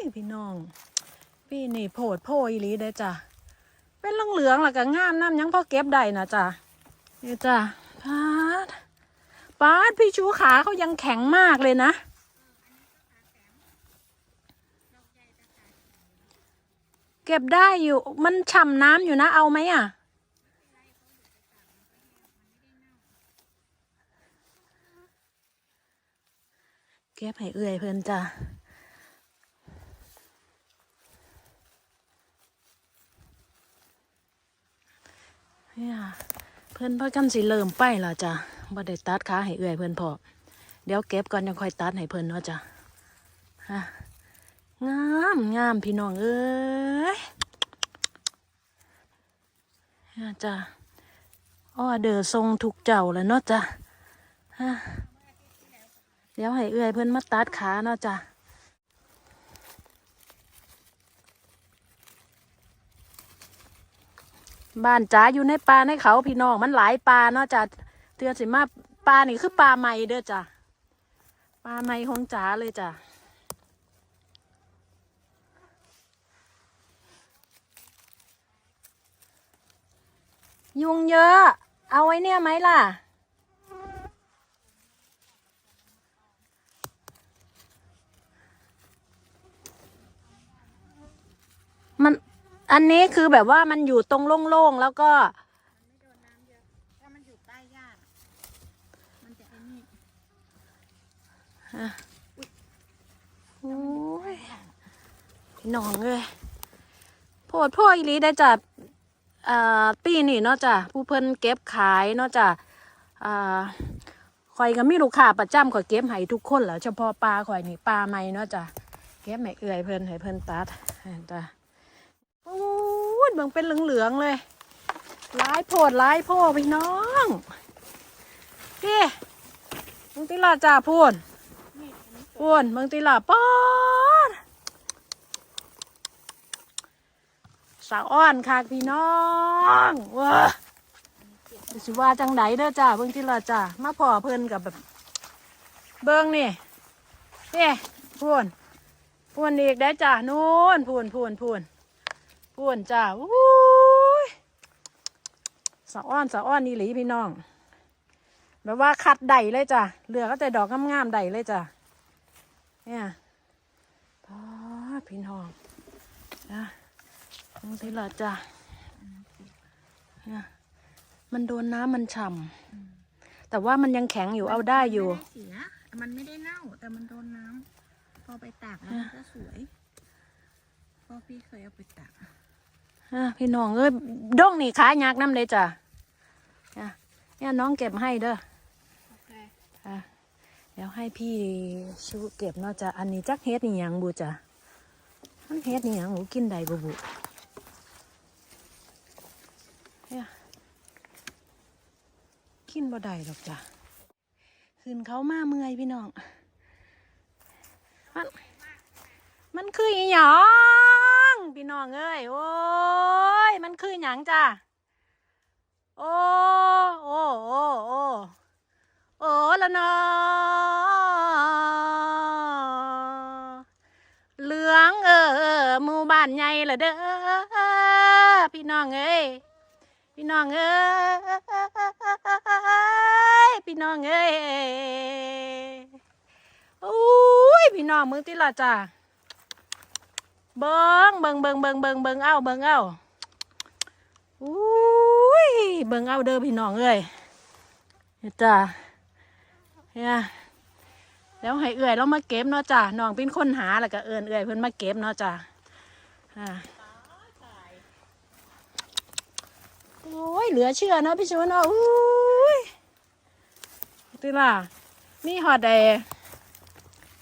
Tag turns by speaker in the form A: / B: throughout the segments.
A: ยพี่น้องพี่นี่โพดโพอีหลีเด้จ้ะเป็นเหลืองๆแล้วก็งามน้ำยังพ่อเก็บได้นะจ้ะนี่จ้ะปาดปาดพี่ชูขาเขายังแข็งมากเลยนะเก็บได้อยู่ มันฉ่ำน้ำอยู่นะ เอาไหมอะ เก็บให้เอื่อยเพิ่อนจ้ะ เนี่ยเพื่อนพ่อกันสิเริ่มไปแล้วจ้ะบ่ได้ตัดขาให้เอื่อยเพื่อนพอเดี๋ยวเก็บก่อนยังค่อยตัดให้เพื่อนเนาะจ้ะฮะงามงามพี่น้องเอ้ยนี่ยจ้ะออเดอร์ทรงถูกเจ้าแล้วเนาะจ้ะฮะเดี๋ยวให้เอื่อยเพื่อนมาตัดขาเนาะจ้ะ บ้านจ๋าอยู่ในป่าในเขาพี่น้องมันหลายป่าเนาะจ้ะเตือนสิมาป่านี่คือป่าใหม่เด้อจ้ะป่าใหม่ของจ๋าเลยจ้ะยุงเยอะ เอาไว้เนี่ยไหมล่ะ มัน อันนี้คือแบบว่ามันอยู่ตรงโล่งๆแล้วก็
B: ไม่โดนน้ำเยอะถ้ามันอยู่ใต้หญ้ามันจะไอ้นี่
A: โอ้ยนองเลยโพดพ่ออีหลีได้จัดอ่าปีนี่เนาะจ้ะผู้เพิ่นเก็บขายเนาะจ้ะอ่าข่อยก็มีลูกค้าประจำข่อยเก็บให้ทุกคนแหล้วเฉพาะปลาข่อยนี่ปลาใหม่เนาะจ้ะเก็บให้เอื่อยเพิ่นให้เพิ่นตัดจ้ะ ยเบิ่งเป็นเหลืองๆเลยลายโพดลายโพพี่น้องพี่มึงติลาจ้าพูน
B: นี่อัน
A: มืองตีลาปอดสาวอ้อนค่ะพี่น้องว้าสิว่าจังไดเด้อจ้าเบิ่งตีลาจ้ามาพอเพิ่นกับแบบ เบิ่งนี่นี่พูนพูนอีกได้จ้านู่นพูนพูนพูน พูนจ้าอู้ยสาอ้อนสาอ้อนนี่หลีพี่น้อง แบบว่าคัดใดเลยจ้ะเหลือก็แต่ดอกงามๆใดเลยจ้ะเนี่ยพอพี่น้องนะตรงที่เราจะเนี่ยมันโดนน้ำมันฉ่ำแต่ว่ามันยังแข็งอยู่เอาได้อยู่
B: มันไม่ได้เสีย มันไม่ได้เน่า แต่มันโดนน้ำพอไปตากแล้วมันก็สวย พราะพี่เคยเอาไปตาก
A: อะพี่น้องเอ้ยด้งนี่ขายากน้ำเลยจ้ะเนี่ยเนี่ยน้องเก็บให้เด้อ
B: โอเค
A: อะเดี๋ยวให้พี่ชูเก็บเนาะจ้ะอันนี้จักเฮ็ดนี่หยังบูจ้ะมันเฮ็ดนี่หยังบูกินได้บูบุเนี่ยกินบ่ได้หรอกจ้ะคืนเขามาเมื่อยพี่น้องมัน มันคืออีหยังพี่น้องเอ้ยโอ้ยมันคือหยังจ้ะโอ้โอ้โอ้โอ้โอ้ละนอเหลืองเออหมู่บ้านใหญ่ละเด้อพี่น้องเอ้ยพี่น้องเอ้ยพี่น้องเอ้ยอุ้ยพี่น้องมึงติละจ้า เบิงเบิงเบิงเบิงเบิงเบิงเอ้าเบิงเอ้าอุ้ยเบิงเอ้าเด้อพี่น้องเอ้ยเจ้าเนี่ยแล้วให้เอื่อยเรามาเก็บเนาะจ้ะน้องเป็นคนหาแล้วก็เอินเอื่อยเพิ่นมาเก็บเนาะจ้ะอ่าโอ้ยเหลือเชื่อเนาะพี่ชวนเนาะอุ้ยติล่ะมีหอดแด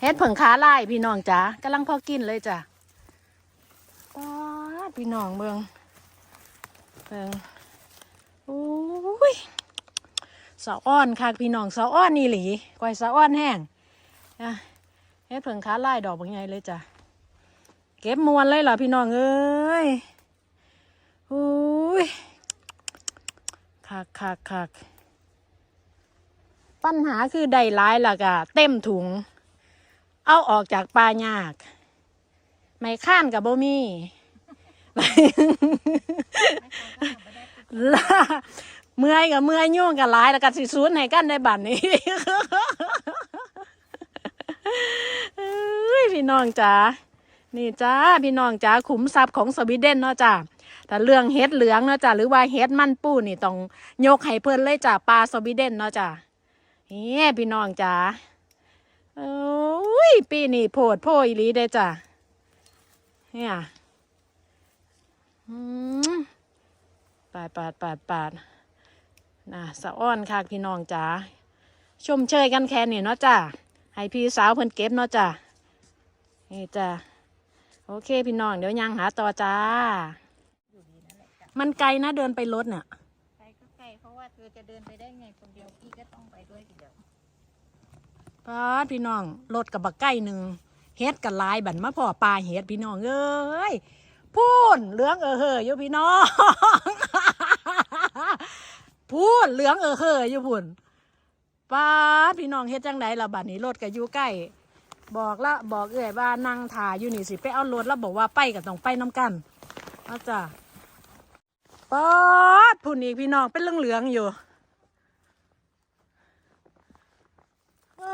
A: เฮ็ดผงขาไลายพี่น้องจ้ะกำลังพอกินเลยจ้ะป๊า พี่น้องเบิงเบิงอุ้ยสาอ้อนค่ะพี่น้องสาอ้อนนี่หลีก้อยสาอ้อนแห้งอะเฮ็ดเพิ่งขาไล่ดอกบางไงเลยจ้ะเก็บมวนเลยเหรอพี่น้องเอ้ยอุ้ยคักคักคักปัญหาคือได้ร้ายล่ะกะเต็มถุง เอาออกจากปลายาก ไม่ข้านกับโบมี่ ลาเมื่อยกับเมื่อยยุ่งกับหลายแล้วก็สิสูนให้กันในบัดนี้เอ้ยพี่น้องจ๋านี่จ้าพี่น้องจ๋าขุมทรัพย์ของสวีเดนเนาะจ้าแต่เรื่องเฮ็ดเหลืองเนาะจ้าหรือว่าเฮ็ดมันปูนี่ต้องยกให้เพิ่นเลยจ้าปลาสวีเดนเนาะจ้าเฮ้พี่น้องจ๋าโอ้ยปีนี้โพดโพอีลีเด้จ้าเนี่ย ปาดปาดปาดปาดน่ะสะอ้อนค่ะพี่น้องจ๋าชมเชยกันแค่นี้เนาะจ้าให้พี่สาวเพิ่นเก็บเนาะจ้านี่จ้าโอเคพี่น้องเดี๋ยวยังหาต่อจ้า
B: อยู่ดีนั่นแหละจ้ะ
A: มันไกลนะเดินไปรถเนี่ย
B: ไกลก็ไกลเพราะว่าเธอจะเดินไปได้ไงคนเดียวพี่ก็ต้องไปด้วยทีเดียว
A: ป้าดพี่น้องรถกับบักไก่หนึ่งเฮ็ดกับลายบันมาพ่อปลาเฮ็ดพี่น้องเอ้ย พูนเหลืองเออเฮออยู่พี่น้องพูนเหลืองเออเฮออยู่พุ่นป้าพี่น้องเฮ็ดจังไดล่ะบัดนี้รถก็อยู่ใกล้บอกละบอกเอ่ยว่านั่งถ่ายอยู่นี่สิไปเอารถแล้วบอกว่าไปก็ต้องไปน้ำกันเอาจ้ะป๊าดพุ่นอีกพี่น้องเป็นเหลืองๆอยู่ อ๋อ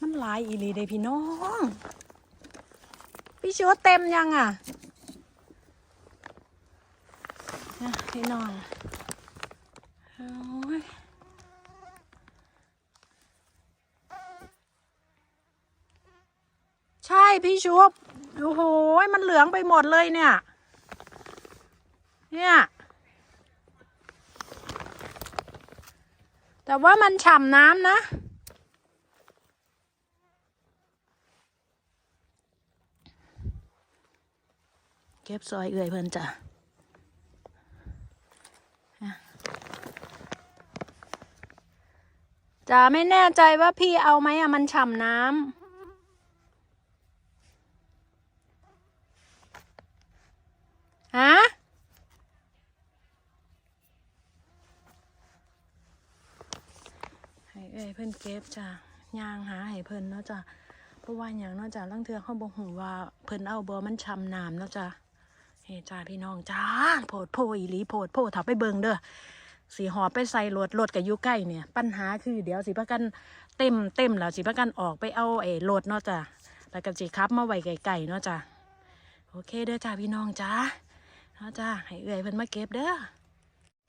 A: มันห ลายอีลีเด้พี่น้อง พี่ชัวเต็มยังอะนะพี่น้องโอ้ยใช่พี่ชุบโอ้โหมันเหลืองไปหมดเลยเนี่ย เนี่ย แต่ว่ามันฉ่ำน้ำนะ เก็บซอยเอื่อยเพิ่นจ้ะจ๋าไม่แน่ใจว่าพี่เอาไหมอะมันฉ่ำน้ำฮะให้เอ้ยเพิ่นเก็บจ้ะยางหาให้เพิ่นเนาะจ้ะเพราะว่าอย่างเนาะจ้ะลังเทือเขาบอกหูว่าเพิ่นเอาบ่มันชำน้ำเนาะจ้ะ เฮ้จ้าพี่น้องจ้าโพดโพอีหลีโพดโพถ้าไปเบิงเด้อสีหอบไปใส่รถรถกับยู่ใกล้เนี่ย ปัญหาคือเดี๋ยวสิพากันเต็มเต็มแล้วสิพากันออกไปเอาไอ้รถเนาะจ้ะแล้วก็สิขับมาไว้ไกลๆเนาะจ้ะโอเคเด้อจ้าพี่น้องจ้าเนาะจ้าให้เอ้ยเพิ่นมาเก็บเด้อ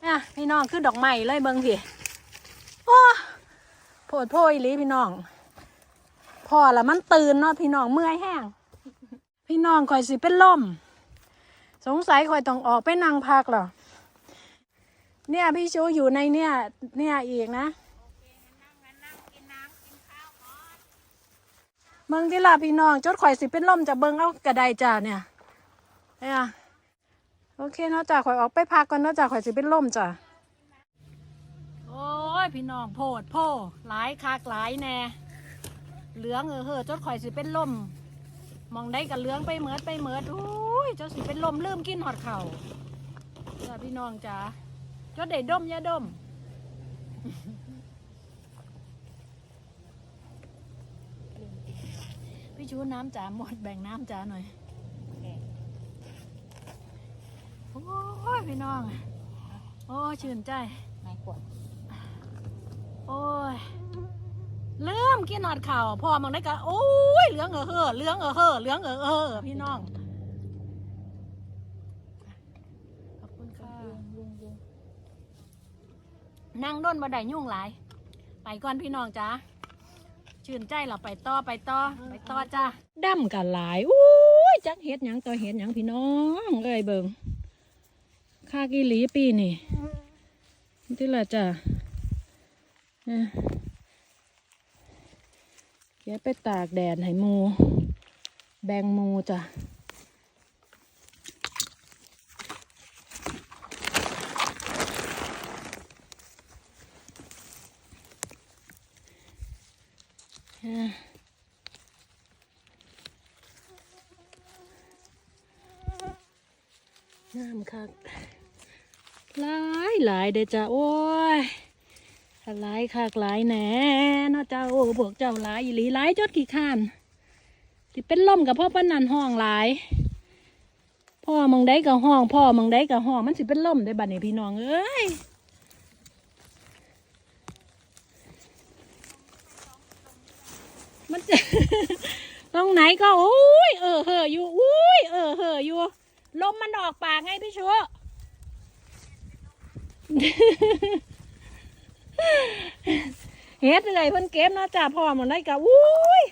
A: นี่ยพี่น้องคือดอกไม้เลยเบิงพี่โอ้โพดโพยลีพี่น้องพอละมันตื่นเนาะพี่น้องเมื่อยแห้งพี่น้องคอยสิเป็นลม สงสัยคอยต้องออกไปนั่งพักเหรอ เนี่ยพี่ชูอยู่ในเนี่ย เนี่ยอีกนะเมืองที่ลาพี่น้อง จดข่อยสิเป็นลมจะเบิงเอากระไดจ้าเนี่ยเนี่ยโอเคเนาะจ้าข่อยออกไปพักก่อนเนาะจ้าข่อยสิเป็นลมจ้าโอ้ยพี่น้องโพดโพหลายคักหลายแน่เหลืองเออเฮอจดข่อยสิเป็นลมมองได้กับเหลืองไปเหมือดไปเหมือดอุ้ ยเจ้าสิเป็นลมลืมกินหอดเข่าจ้าพี่น้องจ๋าเจดได้ดมยาดมพี่ชูน้ำจ๋าหมดแบ่งน้ำจ๋าหน่อยโอ้ยพี่น้อง โอ้ชื่นใจ
B: ไม่ควร
A: โอ้ยเริ่มกินหอดเข่าวพอมองได้ก็โอ้ยเหลืองเออเฮอเหลืองเออเฮอเหลืองเออเออพี่น้องขอบ คุณค่ะ
B: ลุงลุง
A: นั่งด้นบันไดยุ่งหลาย ไปก่อนพี่น้องจ้าชื่นใจเราไปต่อไปต่อไปต่อจ้าดำกันหลายอุ้ยจักเฮ็ดหยังต่อเฮ็ดหยังพี่น้องเอ้ยเบิงค่ากิหลีปีนี่ที่ละจ้าเอ้ยเดี๋ยวไปตากแดดให้หมู แบงหมูจ้ะ น้ำคักหลายหลายเด้จ้ะโอ้ยหลายคากหลายแหน่เนาะเจ้าพวกเจ้าหลายอีหลีหลายจดกี่ข้านที่เป็นล่มกับพ่อปานันห้องหลาย พ่อมองได้กับห้อง พ่อมองได้กับห้องมันสิเป็นล่มได้บัดนี้พี่น้องเอ้ยมันจะตรงไหนก็โอ้ยเออเหออยู่อุ้ยเออเหออยู่ ลมมันออกปากไงพี่ชัวเฮ็ดเลยเพิ่นเก็บเนาะจ้าพ่อมันได้กะอุ้ย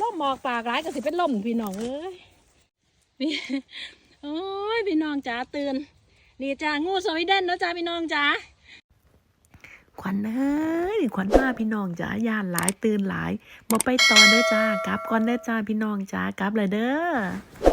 A: ลมออกปากหลายก็สิเป็นลมพี่น้องเอ้ยพี่โอ้ยพี่น้องจ๋าตื่นนี่จ้างูสวีเดนเนาะจ้าพี่น้องจ๋าขวัญเอ้ยขวัญมาพี่น้องจ๋าย่านหลายตื่นหลายบ่ไปต่อเด้อจ้ากลับก่อนเด้อจ้าพี่น้องจ๋ากลับเลยเด้อ